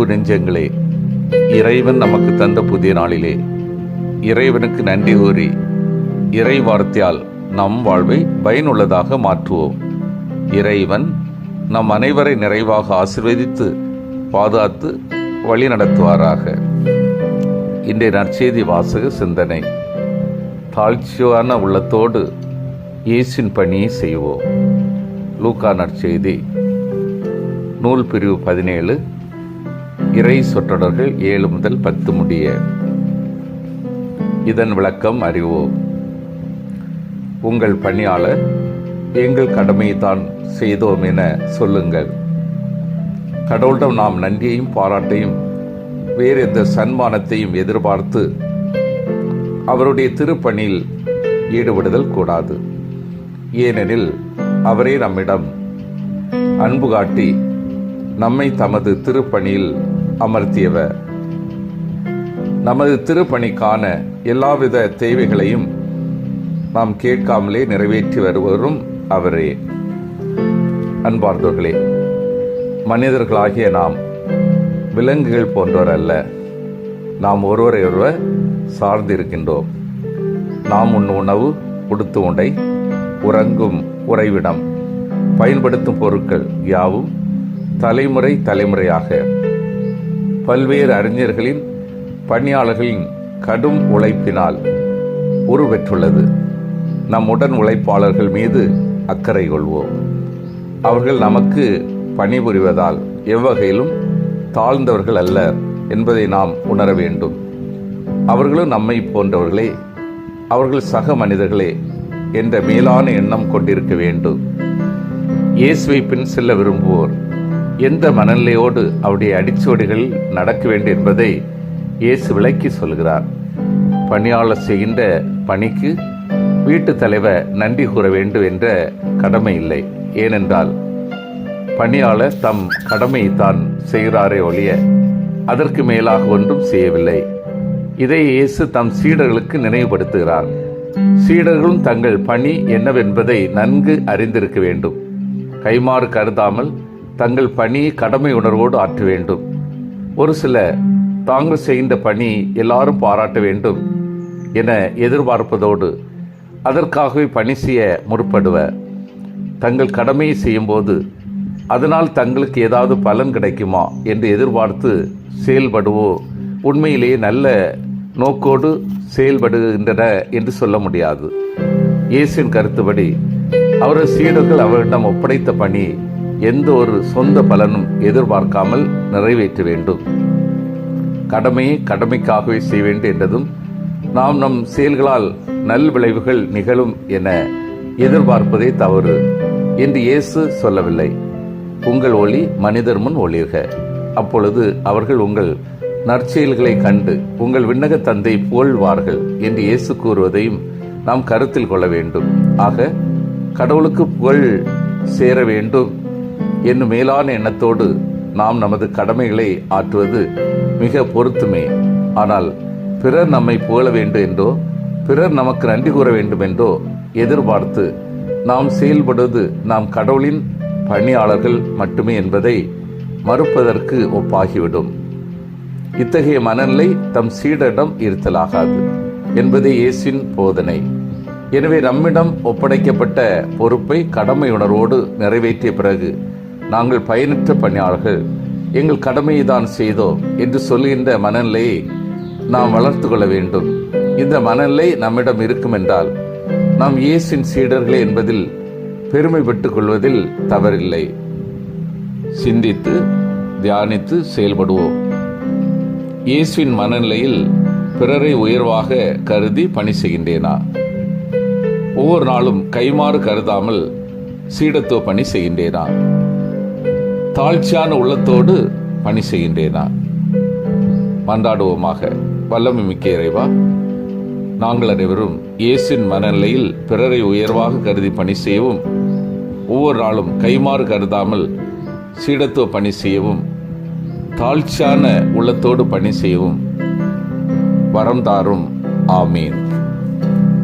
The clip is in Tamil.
அன்பு நெஞ்சங்களே இறைவன் நமக்கு தந்த புதிய நாளிலே இறைவனுக்கு நன்றி கூறி இறை வார்த்தையால் நம் வாழ்வை பயனுள்ளதாக மாற்றுவோம். இறைவன் நம் அனைவரை நிறைவாக ஆசிர்வதித்து பாதுகாத்து வழி நடத்துவாராக. இன்றைய நற்செய்தி வாசக சிந்தனை. தாழ்ச்சியான உள்ளத்தோடு இயேசின் பணியை செய்வோம். லூக்கா நற்செய்தி நூல் பிரிவு பதினேழு இறை சொற்றொடர்கள் ஏழு முதல் பத்து முடிய. இதன் விளக்கம் அறிவோம். உங்கள் பணியாளர் எங்கள் கடமையை தான் செய்தோம் என சொல்லுங்கள். கடவுளிடம் நாம் நன்றியையும் பாராட்டையும் வேறு எந்த சன்மானத்தையும் எதிர்பார்த்து அவருடைய திருப்பணியில் ஈடுபடுதல் கூடாது. ஏனெனில் அவரே நம்மிடம் அன்பு காட்டி நம்மை தமது திருப்பணியில் அமர்த்தியவர் நமது திருப்பணிக்கான எல்லாவித தேவைகளையும் நாம் கேட்காமலே நிறைவேற்றி வருவரும் அவரே. அன்பார்ந்தவர்களே மனிதர்களாகிய நாம் விலங்குகள் போன்றவர் அல்ல. நாம் ஒருவரை ஒருவர் சார்ந்திருக்கின்றோம். நாம் உண்ண உணவு உடுத்து உண்டை உறங்கும் உறைவிடம் பயன்படுத்தும் பொருட்கள் யாவும் தலைமுறை தலைமுறையாக பல்வேறு அறிஞர்களின் பணியாளர்களின் கடும் உழைப்பினால் உருவெற்றுள்ளது. நம் உடன் உழைப்பாளர்கள் மீது அக்கறை கொள்வோம். அவர்கள் நமக்கு பணிபுரிவதால் எவ்வகையிலும் தாழ்ந்தவர்கள் அல்ல என்பதை நாம் உணர வேண்டும். அவர்களும் நம்மை போன்றவர்களே அவர்கள் சக மனிதர்களே என்ற மேலான எண்ணம் கொண்டிருக்க வேண்டும். இயேசுவை பின் செல்ல விரும்புவோர் எந்த மனநிலையோடு அவருடைய அடிச்சுவடிகளில் நடக்க வேண்டும் என்பதை இயேசு விளக்கி சொல்கிறார் பணியாளர் செய்கின்ற பணிக்கு வீட்டு தலைவர் நன்றி கூற வேண்டும் என்ற கடமை இல்லை. ஏனென்றால் பணியாளர் தம் கடமையை தான் செய்கிறாரே ஒழிய அதற்கு மேலாக ஒன்றும் செய்யவில்லை. இதை இயேசு தம் சீடர்களுக்கு நினைவுபடுத்துகிறார். சீடர்களும் தங்கள் பணி என்னவென்பதை நன்கு அறிந்திருக்க வேண்டும். கைமாறு கருதாமல் தங்கள் பணியை கடமை உணர்வோடு ஆற்ற வேண்டும். ஒரு சில தாங்கள் செய்கின்ற பணி எல்லாரும் பாராட்ட வேண்டும் என எதிர்பார்ப்பதோடு அதற்காகவே பணி செய்ய முற்படுவர் தங்கள் கடமையை செய்யும்போது அதனால் தங்களுக்கு ஏதாவது பலன் கிடைக்குமா என்று எதிர்பார்த்து செயல்படுவோ உண்மையிலேயே நல்ல நோக்கோடு செயல்படுகின்றன என்று சொல்ல முடியாது. இயேசின் கருத்துப்படி அவரது சீடர்கள் அவரிடம் ஒப்படைத்த பணி எந்த ஒரு சொந்த பலனும் எதிர்பார்க்காமல் நிறைவேற்ற வேண்டும். கடமையை கடமைக்காகவே செய்ய வேண்டும் என்றதும் நாம் நம் செயல்களால் நல் விளைவுகள் நிகழும் என எதிர்பார்ப்பதே தவறு என்று இயேசு சொல்லவில்லை. உங்கள் ஒளி மனிதர் முன் ஒளிர்க. அப்பொழுது அவர்கள் உங்கள் நற்செயல்களை கண்டு உங்கள் விண்ணக தந்தை புகழ்வார்கள் என்று இயேசு கூறுவதையும் நாம் கருத்தில் கொள்ள வேண்டும். ஆக கடவுளுக்கு புகழ் சேர வேண்டும். என்னும் மேலான எண்ணத்தோடு நாம் நமது கடமைகளை ஆற்றுவது மிக பொருத்துமே. ஆனால் பிறர் நம்மை புகழ வேண்டும் என்றோ பிறர் நமக்கு நன்றி கூற வேண்டும் என்றோ எதிர்பார்த்து நாம் செயல்படுவது நாம் கடவுளின் பணியாளர்கள் மட்டுமே என்பதை மறுப்பதற்கு ஒப்பாகிவிடும். இத்தகைய மனநிலை தம் சீடரிடம் இருத்தலாகாது என்பதே இயேசின் போதனை. எனவே நம்மிடம் ஒப்படைக்கப்பட்ட பொறுப்பை கடமை உணர்வோடு நிறைவேற்றிய பிறகு நாங்கள் பயனற்ற பணியாளர்கள். எங்கள் கடமையை தான் செய்தோம் என்று சொல்கின்ற மனநிலையை நாம் வளர்த்து கொள்ள வேண்டும். இந்த மனநிலை நம்மிடம் இருக்கும் என்றால் நாம் இயேசின் சீடர்களே என்பதில் பெருமை கொள்வதில் தவறில்லை. சிந்தித்து தியானித்து செயல்படுவோம். இயேசுவின் மனநிலையில் பிறரை உயர்வாக கருதி பணி செய்கின்றேனா? ஒவ்வொரு நாளும் கைமாறு கருதாமல் சீடத்துவ பணி செய்கின்றேனா? தாழ்ச்சியான உள்ளத்தோடு பணி செய்கின்றேனா? மன்றாடுவோமாக. வல்லமை மிக்க இறைவா நாங்கள் அனைவரும் இயேசின் மனநிலையில் பிறரை உயர்வாக கருதி பணி செய்யவும் ஒவ்வொரு நாளும் கைமாறு கருதாமல் சீடத்துவ பணி செய்யவும் தாழ்ச்சியான உள்ளத்தோடு பணி செய்யவும் வரம் தாரும். ஆமீன்.